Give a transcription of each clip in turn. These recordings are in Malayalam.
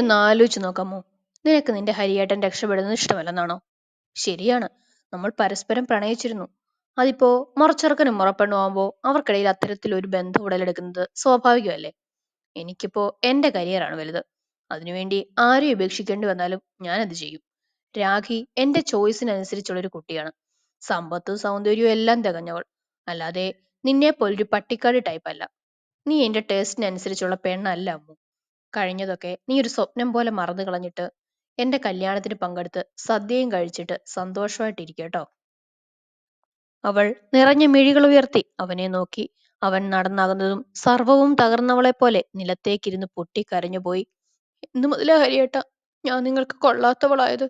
ഒന്ന് ആലോചിച്ച് നോക്കാമോ? നിനക്ക് നിന്റെ ഹരിയേട്ടൻ രക്ഷപ്പെടുന്നത് ഇഷ്ടമല്ലെന്നാണോ? ശരിയാണ്. നമ്മൾ പരസ്പരം പ്രണയിച്ചിരുന്നു. അതിപ്പോ മുറച്ചെറുക്കനും മുറപ്പെണ്ണും ആവുമ്പോ അവർക്കിടയിൽ അത്തരത്തിൽ ഒരു ബന്ധം ഉടലെടുക്കുന്നത് സ്വാഭാവികമല്ലേ? എനിക്കിപ്പോ എന്റെ കരിയറാണ് വലുത്. അതിനുവേണ്ടി ആരെയും ഉപേക്ഷിക്കേണ്ടി വന്നാലും ഞാൻ അത് ചെയ്യും. രാഖി എന്റെ ചോയ്സിനനുസരിച്ചുള്ള ഒരു കുട്ടിയാണ്. സമ്പത്തും സൗന്ദര്യവും എല്ലാം തികഞ്ഞവൾ. അല്ലാതെ നിന്നെ പോലൊരു പട്ടിക്കാട് ടൈപ്പ് അല്ല. നീ എന്റെ ടേസ്റ്റിനനുസരിച്ചുള്ള പെണ്ണല്ല അമ്മു. കഴിഞ്ഞതൊക്കെ നീ ഒരു സ്വപ്നം പോലെ മറന്നു കളഞ്ഞിട്ട് എന്റെ കല്യാണത്തിന് പങ്കെടുത്ത് സദ്യയും കഴിച്ചിട്ട് സന്തോഷമായിട്ടിരിക്കട്ടോ. അവൾ നിറഞ്ഞ മിഴികൾ ഉയർത്തി അവനെ നോക്കി. അവൻ നടന്നകുന്നതും സർവവും തകർന്നവളെ പോലെ നിലത്തേക്കിരുന്ന് പൊട്ടിക്കരഞ്ഞുപോയി. എന്നു മുതലാ ഹരിയേട്ട ഞാൻ നിങ്ങൾക്ക് കൊള്ളാത്തവളായത്.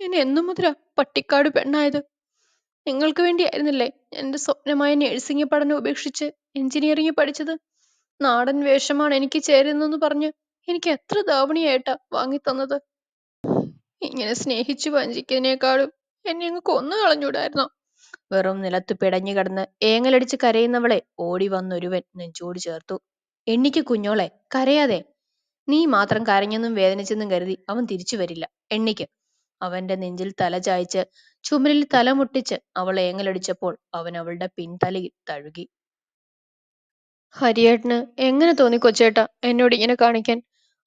ഞാൻ എന്നു മുതലാ പട്ടിക്കാട് പെണ്ണായത്. നിങ്ങൾക്ക് വേണ്ടിയായിരുന്നില്ലേ എന്റെ സ്വപ്നമായ നഴ്സിംഗ് പഠനം ഉപേക്ഷിച്ച് എഞ്ചിനീയറിംഗ് പഠിച്ചത്? നാടൻ വേഷമാണ് എനിക്ക് ചേരുന്നതെന്ന് പറഞ്ഞ് എനിക്ക് എത്ര ധാവണിയായിട്ടാ വാങ്ങിത്തന്നത്? ഇങ്ങനെ സ്നേഹിച്ചു വഞ്ചിക്കുന്നതിനേക്കാളും എന്നെ അങ്ങ് കൊന്നു കളഞ്ഞൂടായിരുന്നോ? വെറും നിലത്ത് പിടഞ്ഞു കിടന്ന് ഏങ്ങലടിച്ച് കരയുന്നവളെ ഓടി വന്നൊരുവൻ നെഞ്ചോട് ചേർത്തു. എണ്ണിക്ക് കുഞ്ഞോളെ കരയാതെ. നീ മാത്രം കരഞ്ഞെന്നും വേദനിച്ചെന്നും കരുതി അവൻ തിരിച്ചു വരില്ല. എണ്ണിക്ക്. അവന്റെ നെഞ്ചിൽ തല ചായ്ച്ച് ചുമരിൽ തലമുട്ടിച്ച് അവൾ ഏങ്ങലടിച്ചപ്പോൾ അവൻ അവളുടെ പിൻതലയിൽ തഴുകി. ഹരിയേട്ടന് എങ്ങനെ തോന്നി കൊച്ചേട്ട എന്നോട് ഇങ്ങനെ കാണിക്കാൻ?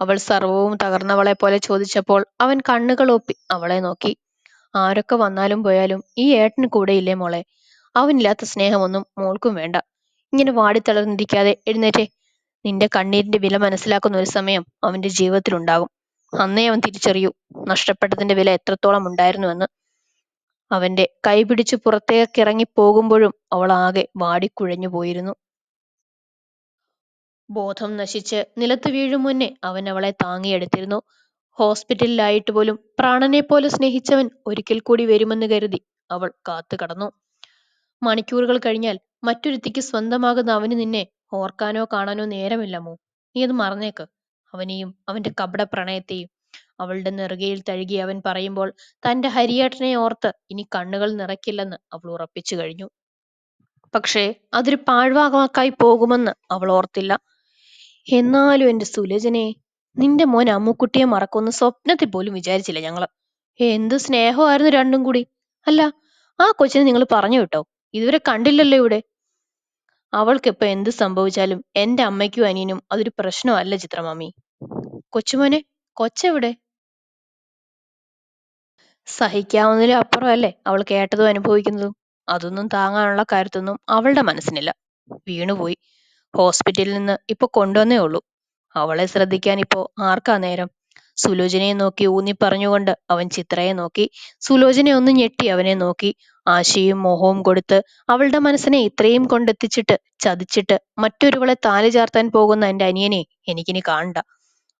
അവൾ സർവവും തകർന്നവളെ പോലെ ചോദിച്ചപ്പോൾ അവൻ കണ്ണുകൾ ഒപ്പി അവളെ നോക്കി. ആരൊക്കെ വന്നാലും പോയാലും ഈ ഏട്ടന് കൂടെയില്ലേ മോളെ? അവനില്ലാത്ത സ്നേഹമൊന്നും മോൾക്കും വേണ്ട. ഇങ്ങനെ വാടിത്തളർന്നിരിക്കാതെ എഴുന്നേറ്റേ. നിന്റെ കണ്ണീരിന്റെ വില മനസ്സിലാക്കുന്ന ഒരു സമയം അവന്റെ ജീവിതത്തിലുണ്ടാകും. അന്നേ അവൻ തിരിച്ചറിയൂ നഷ്ടപ്പെട്ടതിന്റെ വില എത്രത്തോളം ഉണ്ടായിരുന്നുവെന്ന്. അവന്റെ കൈപിടിച്ച് പുറത്തേക്ക് ഇറങ്ങി പോകുമ്പോഴും അവൾ ആകെ വാടിക്കുഴഞ്ഞു പോയിരുന്നു ബോധം നശിച്ച് നിലത്ത് വീഴും മുന്നേ അവൻ അവളെ താങ്ങിയെടുത്തിരുന്നു. ഹോസ്പിറ്റലിലായിട്ട് പോലും പ്രാണനെ പോലെ സ്നേഹിച്ചവൻ ഒരിക്കൽ കൂടി വരുമെന്ന് കരുതി അവൾ കാത്തു കടന്നു. മണിക്കൂറുകൾ കഴിഞ്ഞാൽ മറ്റൊരുത്തിക്ക് സ്വന്തമാകുന്ന അവന് നിന്നെ ഓർക്കാനോ കാണാനോ നേരമില്ലമോ നീ അത് മറന്നേക്ക്. അവനെയും അവന്റെ കപട പ്രണയത്തെയും അവളുടെ നെറുകയിൽ തഴുകി അവൻ പറയുമ്പോൾ തന്റെ ഹരിയേട്ടനെ ഓർത്ത് ഇനി കണ്ണുകൾ നിറയ്ക്കില്ലെന്ന് അവൾ ഉറപ്പിച്ചു കഴിഞ്ഞു. പക്ഷേ അതൊരു പാഴ്വാകമാക്കായി പോകുമെന്ന് അവൾ ഓർത്തില്ല. എന്നാലും എന്റെ സുലജനെ നിന്റെ മോൻ അമ്മുക്കുട്ടിയെ മറക്കുമെന്ന് സ്വപ്നത്തിൽ പോലും വിചാരിച്ചില്ല ഞങ്ങൾ. എന്ത് സ്നേഹമായിരുന്നു രണ്ടും കൂടി. അല്ല ആ കൊച്ചിനെ നിങ്ങൾ പറഞ്ഞു വിട്ടോ ഇതുവരെ കണ്ടില്ലല്ലോ ഇവിടെ. അവൾക്കിപ്പോ എന്ത് സംഭവിച്ചാലും എന്റെ അമ്മയ്ക്കും അനിയനും അതൊരു പ്രശ്നമല്ല ചിത്രമാമി. കൊച്ചുമോനെ കൊച്ചെവിടെ? സഹിക്കാവുന്നതിലും അപ്പുറമല്ലേ അവൾ കേട്ടതും അനുഭവിക്കുന്നതും? അതൊന്നും താങ്ങാനുള്ള കാര്യത്തൊന്നും അവളുടെ മനസ്സിനില്ല. വീണുപോയി. ഹോസ്പിറ്റലിൽ നിന്ന് ഇപ്പൊ കൊണ്ടുവന്നേ ഉള്ളൂ. അവളെ ശ്രദ്ധിക്കാൻ ഇപ്പോ ആർക്കാ നേരം? സുലോചനയെ നോക്കി ഊന്നി പറഞ്ഞുകൊണ്ട് അവൻ ചിത്രയെ നോക്കി. സുലോചന ഒന്ന് ഞെട്ടി അവനെ നോക്കി. ആശയും മോഹവും കൊടുത്ത് അവളുടെ മനസ്സിനെ ഇത്രയും കൊണ്ടെത്തിച്ചിട്ട് ചതിച്ചിട്ട് മറ്റൊരുവളെ താലി ചാർത്താൻ പോകുന്ന എന്റെ അനിയനെ എനിക്കിനി കാണണ്ട.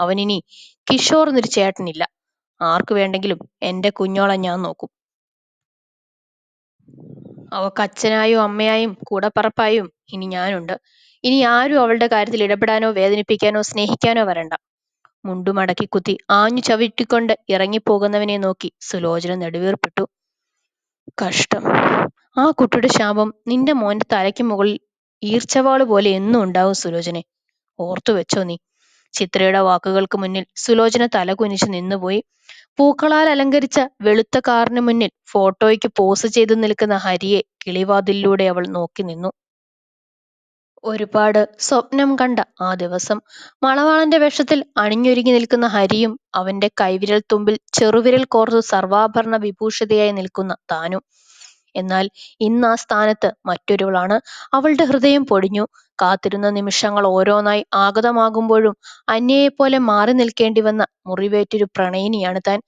അവനിനി കിഷോർ എന്നൊരു ചേട്ടനില്ല. ആർക്കു വേണ്ടെങ്കിലും എന്റെ കുഞ്ഞോളെ ഞാൻ നോക്കും. അവക്ക് അച്ഛനായും അമ്മയായും കൂടപ്പറപ്പായും ഇനി ഞാനുണ്ട്. ഇനി ആരും അവളുടെ കാര്യത്തിൽ ഇടപെടാനോ വേദനിപ്പിക്കാനോ സ്നേഹിക്കാനോ വരണ്ട. മുണ്ടുമടക്കി കുത്തി ആഞ്ഞു ചവിട്ടിക്കൊണ്ട് ഇറങ്ങിപ്പോകുന്നവനെ നോക്കി സുലോചന നെടുവീർപ്പിട്ടു. കഷ്ടം. ആ കുട്ടിയുടെ ശാപം നിന്റെ മോന്റെ തലയ്ക്ക് മുകളിൽ ഈർച്ചവാൾ പോലെ എന്നും ഉണ്ടാവും സുലോചനെ. ഓർത്തു വെച്ചോ നീ. ചിത്രയുടെ വാക്കുകൾക്ക് മുന്നിൽ സുലോചന തല കുനിച്ചു നിന്നുപോയി. പൂക്കളാൽ അലങ്കരിച്ച വെളുത്ത കാറിന് മുന്നിൽ ഫോട്ടോയ്ക്ക് പോസ് ചെയ്തു നിൽക്കുന്ന ഹരിയെ കിളിവാതിലിലൂടെ അവൾ നോക്കി നിന്നു. ഒരുപാട് സ്വപ്നം കണ്ട ആ ദിവസം. മണവാളന്റെ വേഷത്തിൽ അണിഞ്ഞൊരുങ്ങി നിൽക്കുന്ന ഹരിയും അവന്റെ കൈവിരൽ തുമ്പിൽ ചെറുവിരൽ കോർത്തു സർവാഭരണ വിഭൂഷിതയായി നിൽക്കുന്ന താനും. എന്നാൽ ഇന്ന് ആ സ്ഥാനത്ത് മറ്റൊരുവളാണ്. അവളുടെ ഹൃദയം പൊടിഞ്ഞു. കാത്തിരുന്ന നിമിഷങ്ങൾ ഓരോന്നായി ആഗതമാകുമ്പോഴും അന്യയെപ്പോലെ മാറി നിൽക്കേണ്ടി വന്ന മുറിവേറ്റൊരു പ്രണയിനിയാണ് താൻ.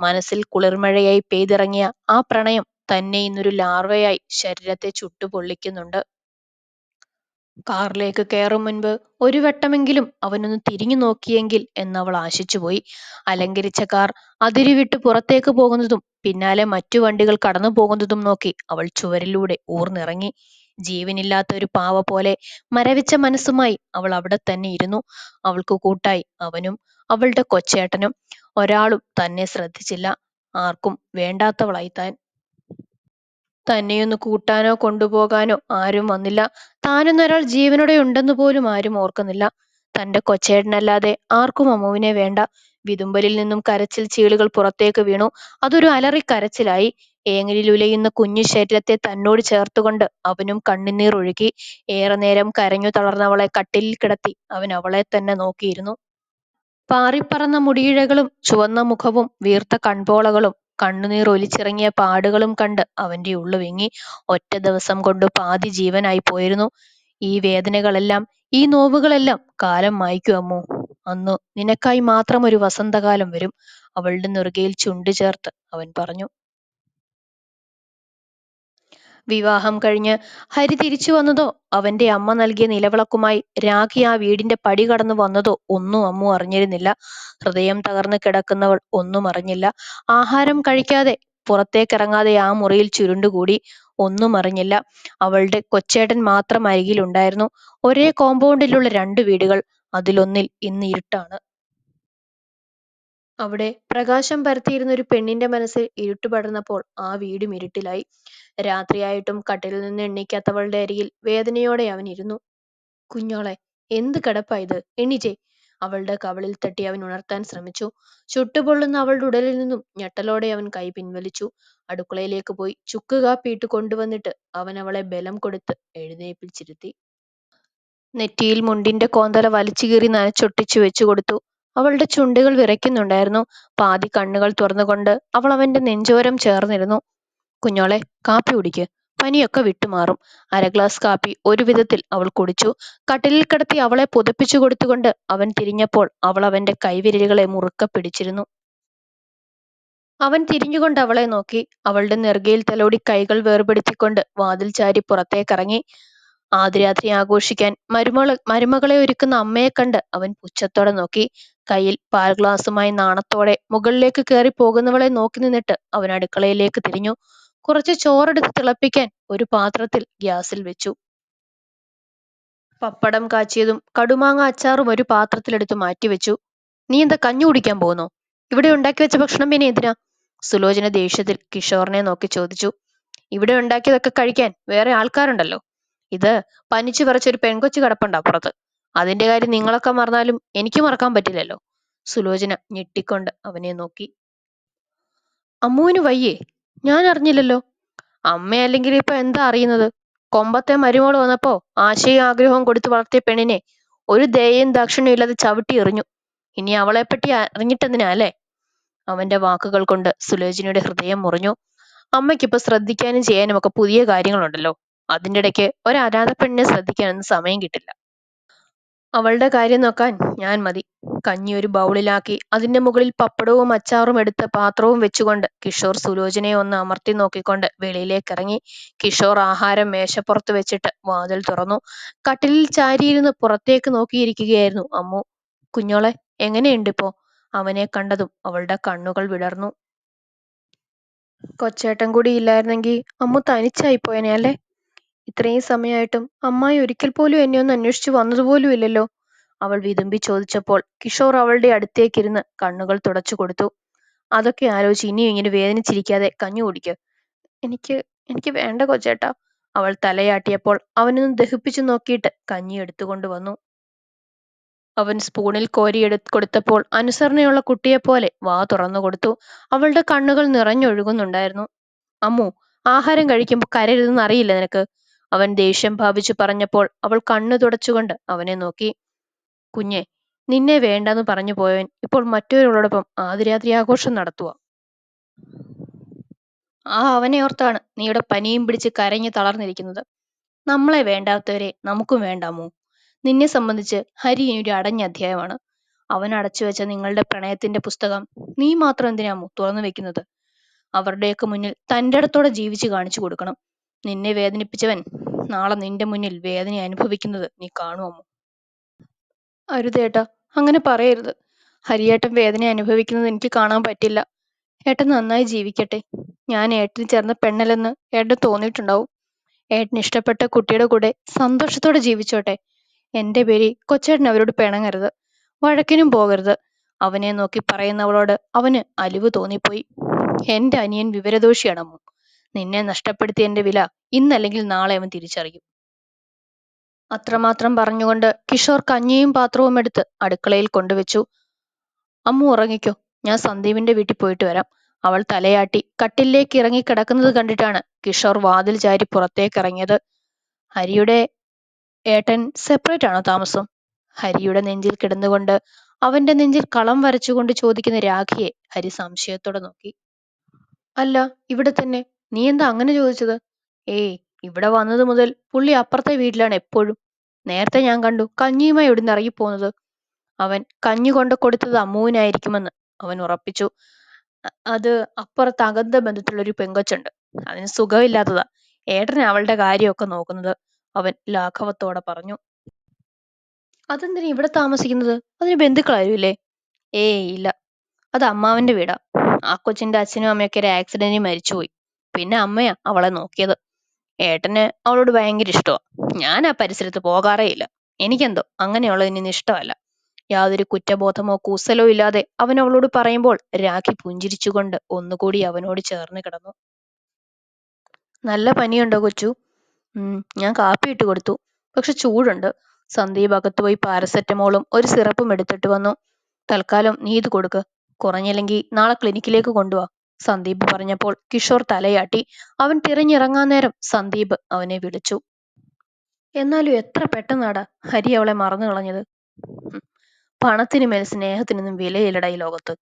മനസ്സിൽ കുളിർമഴയായി പെയ്തിറങ്ങിയ ആ പ്രണയം തന്നെ ഇന്നൊരു ലാർവയായി ശരീരത്തെ ചുട്ടുപൊള്ളിക്കുന്നുണ്ട്. കാറിലേക്ക് കയറും മുൻപ് ഒരു വട്ടമെങ്കിലും അവനൊന്ന് തിരിഞ്ഞു നോക്കിയെങ്കിൽ എന്നവൾ ആശിച്ചുപോയി അലങ്കരിച്ച കാർ അതിരുവിട്ട് പുറത്തേക്ക് പോകുന്നതും പിന്നാലെ മറ്റു വണ്ടികൾ കടന്നു പോകുന്നതും നോക്കി അവൾ ചുവരിലൂടെ ഊർന്നിറങ്ങി. ജീവനില്ലാത്ത ഒരു പാവ പോലെ മരവിച്ച മനസ്സുമായി അവൾ അവിടെ തന്നെ ഇരുന്നു. അവൾക്ക് കൂട്ടായി അവനും അവളുടെ കൊച്ചേട്ടനും. ഒരാളും തന്നെ ശ്രദ്ധിച്ചില്ല. ആർക്കും വേണ്ടാത്തവളായി താൻ തന്നെയൊന്ന് കൂട്ടാനോ കൊണ്ടുപോകാനോ ആരും വന്നില്ല. താനെന്നൊരാൾ ജീവനോടെ ഉണ്ടെന്ന് പോലും ആരും ഓർക്കുന്നില്ല. തന്റെ കൊച്ചേട്ടനല്ലാതെ ആർക്കും അമ്മുവിനെ വേണ്ട. വിതുമ്പലിൽ നിന്നും കരച്ചിൽ ചീളുകൾ പുറത്തേക്ക് വീണു. അതൊരു അലറിക്കരച്ചിലായി. ഏങ്ങലിലുലയുന്ന കുഞ്ഞു ശരീരത്തെ തന്നോട് ചേർത്തുകൊണ്ട് അവനും കണ്ണുനീർ ഏറെ നേരം കരഞ്ഞു തളർന്നവളെ കട്ടിലിൽ കിടത്തി അവൻ അവളെ തന്നെ നോക്കിയിരുന്നു. പാറിപ്പറന്ന മുടിയിഴകളും ചുവന്ന മുഖവും വീർത്ത കൺപോളകളും കണ്ണുനീർ ഒലിച്ചിറങ്ങിയ പാടുകളും കണ്ട് അവന്റെ ഉള്ളു വിങ്ങി ഒറ്റ ദിവസം കൊണ്ട് പാതി ജീവനായി പോയിരുന്നു. ഈ വേദനകളെല്ലാം ഈ നോവുകളെല്ലാം കാലം മായ്ക്കും അമ്മു. അന്നു നിനക്കായി മാത്രം ഒരു വസന്തകാലം വരും. അവളുടെ നെറുകയിൽ ചുണ്ടു ചേർത്ത് അവൻ പറഞ്ഞു വിവാഹം കഴിഞ്ഞ് ഹരി തിരിച്ചു വന്നതോ അവന്റെ അമ്മ നൽകിയ നിലവിളക്കുമായി രാഖി ആ വീടിന്റെ പടി കടന്നു വന്നതോ ഒന്നും അമ്മു അറിഞ്ഞിരുന്നില്ല. ഹൃദയം തകർന്ന് കിടക്കുന്നവൾ ഒന്നും അറിഞ്ഞില്ല. ആഹാരം കഴിക്കാതെ പുറത്തേക്കിറങ്ങാതെ ആ മുറിയിൽ ചുരുണ്ടുകൂടി ഒന്നും അറിഞ്ഞില്ല. അവളുടെ കൊച്ചേട്ടൻ മാത്രം അരികിലുണ്ടായിരുന്നു. ഒരേ കോമ്പൗണ്ടിലുള്ള രണ്ട് വീടുകൾ അതിലൊന്നിൽ ഇന്ന് ഇരുട്ടാണ്. അവിടെ പ്രകാശം പരത്തിയിരുന്ന ഒരു പെണ്ണിന്റെ മനസ്സിൽ ഇരുട്ട് പടർന്നപ്പോൾ ആ വീടും ഇരുട്ടിലായി. രാത്രിയായിട്ടും കട്ടിലിൽ നിന്ന് എണീക്കാത്തവളുടെ അരികിൽ വേദനയോടെ അവൻ ഇരുന്നു. കുഞ്ഞോളെ എന്ത് കിടപ്പാ ഇത്? എണീറ്റേ അവളുടെ കവളിൽ തട്ടി അവൻ ഉണർത്താൻ ശ്രമിച്ചു. ചുട്ടുപൊള്ളുന്ന അവളുടെ ഉടലിൽ നിന്നും ഞെട്ടലോടെ അവൻ കൈ പിൻവലിച്ചു. അടുക്കളയിലേക്ക് പോയി ചുക്ക് കാപ്പിയിട്ട് കൊണ്ടുവന്നിട്ട് അവൻ അവളെ ബലം കൊടുത്ത് എഴുന്നേൽപ്പിച്ചിരുത്തി നെറ്റിയിൽ മുണ്ടിന്റെ കോന്തല വലിച്ചു കീറി നനച്ചൊട്ടിച്ചു വെച്ചു കൊടുത്തു. അവളുടെ ചുണ്ടുകൾ വിറയ്ക്കുന്നുണ്ടായിരുന്നു. പാതി കണ്ണുകൾ തുറന്നുകൊണ്ട് അവൾ അവന്റെ നെഞ്ചോരം ചേർന്നിരുന്നു. കുഞ്ഞോളെ കാപ്പി കുടിക്ക്. പനിയൊക്കെ വിട്ടുമാറും. അര ഗ്ലാസ് കാപ്പി ഒരു വിധത്തിൽ അവൾ കുടിച്ചു. കട്ടിലിൽ കിടത്തി അവളെ പുതപ്പിച്ചു കൊടുത്തുകൊണ്ട് അവൻ തിരിഞ്ഞപ്പോൾ അവൾ അവന്റെ കൈവിരലുകളെ മുറുക്ക പിടിച്ചിരുന്നു. അവൻ തിരിഞ്ഞുകൊണ്ട് അവളെ നോക്കി. അവളുടെ നെറുകയിൽ തലോടി കൈകൾ വേർപെടുത്തിക്കൊണ്ട് വാതിൽ ചാരി പുറത്തേക്കിറങ്ങി. ആദ്യരാത്രി ആഘോഷിക്കാൻ മരുമകള മരുമകളെ ഒരുക്കുന്ന അമ്മയെ കണ്ട് അവൻ പുച്ഛത്തോടെ നോക്കി. കയ്യിൽ പാൽ ഗ്ലാസുമായി നാണത്തോടെ മുകളിലേക്ക് കയറി പോകുന്നവളെ നോക്കി നിന്നിട്ട് അവൻ അടുക്കളയിലേക്ക് തിരിഞ്ഞു. കുറച്ച് ചോറെടുത്ത് തിളപ്പിക്കാൻ ഒരു പാത്രത്തിൽ ഗ്യാസിൽ വെച്ചു. പപ്പടം കാച്ചിയതും കടുമാങ്ങ അച്ചാറും ഒരു പാത്രത്തിലെടുത്ത് മാറ്റിവെച്ചു. നീ എന്താ കഞ്ഞി കുടിക്കാൻ പോകുന്നോ? ഇവിടെ ഉണ്ടാക്കി വെച്ച ഭക്ഷണം പിന്നെ എന്തിനാ? സുലോചന ദേഷ്യത്തിൽ കിഷോറിനെ നോക്കി ചോദിച്ചു. ഇവിടെ ഉണ്ടാക്കിയതൊക്കെ കഴിക്കാൻ വേറെ ആൾക്കാരുണ്ടല്ലോ. ഇത് പനിച്ചു പറിച്ചൊരു പെൺകൊച്ചു കിടപ്പുണ്ട് അപ്പുറത്ത്. അതിന്റെ കാര്യം നിങ്ങളൊക്കെ മറന്നാലും എനിക്ക് മറക്കാൻ പറ്റില്ലല്ലോ. സുലോചന ഞെട്ടിക്കൊണ്ട് അവനെ നോക്കി. അമ്മുവിന് വയ്യേ. ഞാൻ അറിഞ്ഞില്ലല്ലോ അമ്മയല്ലെങ്കിൽ ഇപ്പൊ എന്താ അറിയുന്നത്? കൊമ്പത്തെ മരുമോൾ വന്നപ്പോ ആശയും ആഗ്രഹവും കൊടുത്തു വളർത്തിയ പെണ്ണിനെ ഒരു ദയയും ദാക്ഷിണ്യം ഇല്ലാതെ ചവിട്ടി എറിഞ്ഞു. ഇനി അവളെപ്പറ്റി അറിഞ്ഞിട്ടെന്തിനാ അല്ലേ? അവന്റെ വാക്കുകൾ കൊണ്ട് സുലോചനയുടെ ഹൃദയം മുറിഞ്ഞു. അമ്മയ്ക്കിപ്പോ ശ്രദ്ധിക്കാനും ചെയ്യാനും ഒക്കെ പുതിയ കാര്യങ്ങളുണ്ടല്ലോ. അതിന്റെ ഇടയ്ക്ക് ഒരു അനാഥ പെണ്ണിനെ ശ്രദ്ധിക്കാനൊന്നും സമയം കിട്ടില്ല. അവളുടെ കാര്യം നോക്കാൻ ഞാൻ മതി. കഞ്ഞി ഒരു ബൗളിലാക്കി അതിന്റെ മുകളിൽ പപ്പടവും അച്ചാറും എടുത്ത് പാത്രവും വെച്ചുകൊണ്ട് കിഷോർ സുലോചനയെ ഒന്ന് അമർത്തി നോക്കിക്കൊണ്ട് വെളിയിലേക്ക് ഇറങ്ങി കിഷോർ ആഹാരം മേശപ്പുറത്ത് വെച്ചിട്ട് വാതിൽ തുറന്നു. കട്ടിലിൽ ചാരിയിരുന്ന് പുറത്തേക്ക് നോക്കിയിരിക്കുകയായിരുന്നു അമ്മു. കുഞ്ഞോളെ എങ്ങനെയുണ്ട് ഇപ്പോ അവനെ കണ്ടതും അവളുടെ കണ്ണുകൾ വിടർന്നു. കൊച്ചേട്ടൻ കൂടി ഇല്ലായിരുന്നെങ്കിൽ അമ്മു തനിച്ചായി പോയനെ അല്ലേ? ഇത്രയും സമയമായിട്ടും അമ്മായി ഒരിക്കൽ പോലും എന്നെ ഒന്ന് അന്വേഷിച്ചു വന്നതുപോലും ഇല്ലല്ലോ അവൾ വിതുമ്പി ചോദിച്ചപ്പോൾ കിഷോർ അവളുടെ അടുത്തേക്കിരുന്ന് കണ്ണുകൾ തുടച്ചു കൊടുത്തു. അതൊക്കെ ആലോചിച്ച് ഇനിയും ഇങ്ങനെ വേദനിച്ചിരിക്കാതെ കഞ്ഞു കുടിക്ക്. എനിക്ക് എനിക്ക് വേണ്ട കൊച്ചേട്ടാ. അവൾ തലയാട്ടിയപ്പോൾ അവനൊന്ന് ദഹിപ്പിച്ചു നോക്കിയിട്ട് കഞ്ഞി എടുത്തുകൊണ്ട് വന്നു. അവൻ സ്പൂണിൽ കോരി എടു കൊടുത്തപ്പോൾ അനുസരണയുള്ള കുട്ടിയെപ്പോലെ വാ തുറന്നു കൊടുത്തു. അവളുടെ കണ്ണുകൾ നിറഞ്ഞൊഴുകുന്നുണ്ടായിരുന്നു. അമ്മു ആഹാരം കഴിക്കുമ്പോൾ കരരുതെന്ന് അറിയില്ല നിനക്ക്. അവൻ ദേഷ്യം ഭാവിച്ചു പറഞ്ഞപ്പോൾ അവൾ കണ്ണു തുടച്ചുകൊണ്ട് അവനെ നോക്കി. കുഞ്ഞെ നിന്നെ വേണ്ടെന്ന് പറഞ്ഞു പോയവൻ ഇപ്പോൾ മറ്റൊരാളോടൊപ്പം ആതിരാതിരി ആഘോഷം നടത്തുക ആ അവനെ ഓർത്താണ് നീയുടെ പനിയും പിടിച്ച് കരഞ്ഞു തളർന്നിരിക്കുന്നത്. നമ്മളെ വേണ്ടാത്തവരെ നമുക്കും വേണ്ടാമോ? നിന്നെ സംബന്ധിച്ച് ഹരി ഇനി ഒരു അടഞ്ഞ അധ്യായമാണ്. അവൻ അടച്ചു വെച്ച നിങ്ങളുടെ പ്രണയത്തിന്റെ പുസ്തകം നീ മാത്രം എന്തിനാമോ തുറന്നു വെക്കുന്നത്? അവരുടെയൊക്കെ മുന്നിൽ തന്റെ അടുത്തോടെ ജീവിച്ചു കാണിച്ചു കൊടുക്കണം. നിന്നെ വേദനിപ്പിച്ചവൻ നാളെ നിന്റെ മുന്നിൽ വേദന അനുഭവിക്കുന്നത് നീ കാണുമോ അരുതേട്ടാ അങ്ങനെ പറയരുത്. ഹരിയേട്ടൻ വേദന അനുഭവിക്കുന്നത് എനിക്ക് കാണാൻ പറ്റില്ല. ഏട്ടൻ നന്നായി ജീവിക്കട്ടെ. ഞാൻ ഏട്ടന് ചേർന്ന പെണ്ണല്ലെന്ന് ഏട്ടന് തോന്നിയിട്ടുണ്ടാവും. ഏട്ടന് ഇഷ്ടപ്പെട്ട കുട്ടിയുടെ കൂടെ സന്തോഷത്തോടെ ജീവിച്ചോട്ടെ. എന്റെ പേരിൽ കൊച്ചേട്ടൻ അവരോട് പിണങ്ങരുത്. വഴക്കിനും പോകരുത്. അവനെ നോക്കി പറയുന്നവളോട് അവന് അലിവ് തോന്നിപ്പോയി. എന്റെ അനിയൻ വിവരദോഷിയാണമ്മു നിന്നെ നഷ്ടപ്പെടുത്തിയ എന്റെ വില ഇന്നല്ലെങ്കിൽ നാളെ അവൻ തിരിച്ചറിയും. അത്രമാത്രം പറഞ്ഞുകൊണ്ട് കിഷോർ കഞ്ഞിയും പാത്രവും എടുത്ത് അടുക്കളയിൽ കൊണ്ടുവച്ചു. അമ്മു ഉറങ്ങിക്കോ ഞാൻ സന്ദീപിന്റെ വീട്ടിൽ പോയിട്ട് വരാം. അവൾ തലയാട്ടി കട്ടിലേക്ക് ഇറങ്ങി കിടക്കുന്നത് കണ്ടിട്ടാണ് കിഷോർ വാതിൽ ചാരി പുറത്തേക്ക് ഇറങ്ങിയത്. ഹരിയുടെ ഏട്ടൻ സെപ്പറേറ്റ് ആണോ താമസം? ഹരിയുടെ നെഞ്ചിൽ കിടന്നുകൊണ്ട് അവന്റെ നെഞ്ചിൽ കളം വരച്ചുകൊണ്ട് ചോദിക്കുന്ന രാഖിയെ ഹരി സംശയത്തോടെ നോക്കി. അല്ല ഇവിടെ തന്നെ. നീ എന്താ അങ്ങനെ ചോദിച്ചത്? ഏയ് ഇവിടെ വന്നത് മുതൽ പുള്ളി അപ്പുറത്തെ വീട്ടിലാണ് എപ്പോഴും. നേരത്തെ ഞാൻ കണ്ടു കഞ്ഞിയുമായി ഇവിടുന്ന് ഇറങ്ങിപ്പോന്നത്. അവൻ കഞ്ഞി കൊണ്ട് കൊടുത്തത് അമ്മുവിനായിരിക്കുമെന്ന് അവൻ ഉറപ്പിച്ചു. അത് അപ്പുറത്ത് അകന്ത ബന്ധത്തിലുള്ള ഒരു പെങ്കൊച്ചുണ്ട്. അതിന് സുഖമില്ലാത്തതാ. ഏട്ടനെ അവളുടെ കാര്യമൊക്കെ നോക്കുന്നത്. അവൻ ലാഘവത്തോടെ പറഞ്ഞു. അതെന്തിനാ ഇവിടെ താമസിക്കുന്നത്? അതിന് ബന്ധുക്കളാരുമില്ലേ? ഏയ് ഇല്ല. അത് അമ്മാവന്റെ വീടാ. ആ കൊച്ചിന്റെ അച്ഛനും അമ്മയൊക്കെ ഒരു ആക്സിഡന്റിൽ മരിച്ചുപോയി. പിന്നെ അമ്മയാ അവളെ നോക്കിയത്. ഏട്ടന് അവളോട് ഭയങ്കര ഇഷ്ടമാ ഞാൻ ആ പരിസരത്ത് പോകാറേ ഇല്ല. എനിക്കെന്തോ അങ്ങനെയുള്ളതിനൊന്നും ഇഷ്ടമല്ല. യാതൊരു കുറ്റബോധമോ കൂസലോ ഇല്ലാതെ അവൻ അവളോട് പറയുമ്പോൾ രാഖി പുഞ്ചിരിച്ചുകൊണ്ട് ഒന്നുകൂടി അവനോട് ചേർന്ന് കിടന്നു. നല്ല പനിയുണ്ടോ കൊച്ചു? ഞാൻ കാപ്പി ഇട്ട് കൊടുത്തു. പക്ഷെ ചൂടുണ്ട്. സന്ദീപ് അകത്ത് പോയി പാരസെറ്റമോളും ഒരു സിറപ്പും എടുത്തിട്ട് വന്നു. തൽക്കാലം നീ ഇത് കൊടുക്ക്. കുറഞ്ഞില്ലെങ്കിൽ നാളെ ക്ലിനിക്കിലേക്ക് കൊണ്ടുവാ. സന്ദീപ് പറഞ്ഞപ്പോൾ കിഷോർ തലയാട്ടി. അവൻ തിരഞ്ഞിറങ്ങാൻ നേരം സന്ദീപ് അവനെ വിളിച്ചു. എന്നാലും എത്ര പെട്ടെന്നാടാ ഹരി അവളെ മറന്നു കളഞ്ഞത് പണത്തിനുമേൽ പണത്തിന് മേൽ സ്നേഹത്തിനൊന്നും വിലയില്ലടാ ഈ ലോകത്ത്.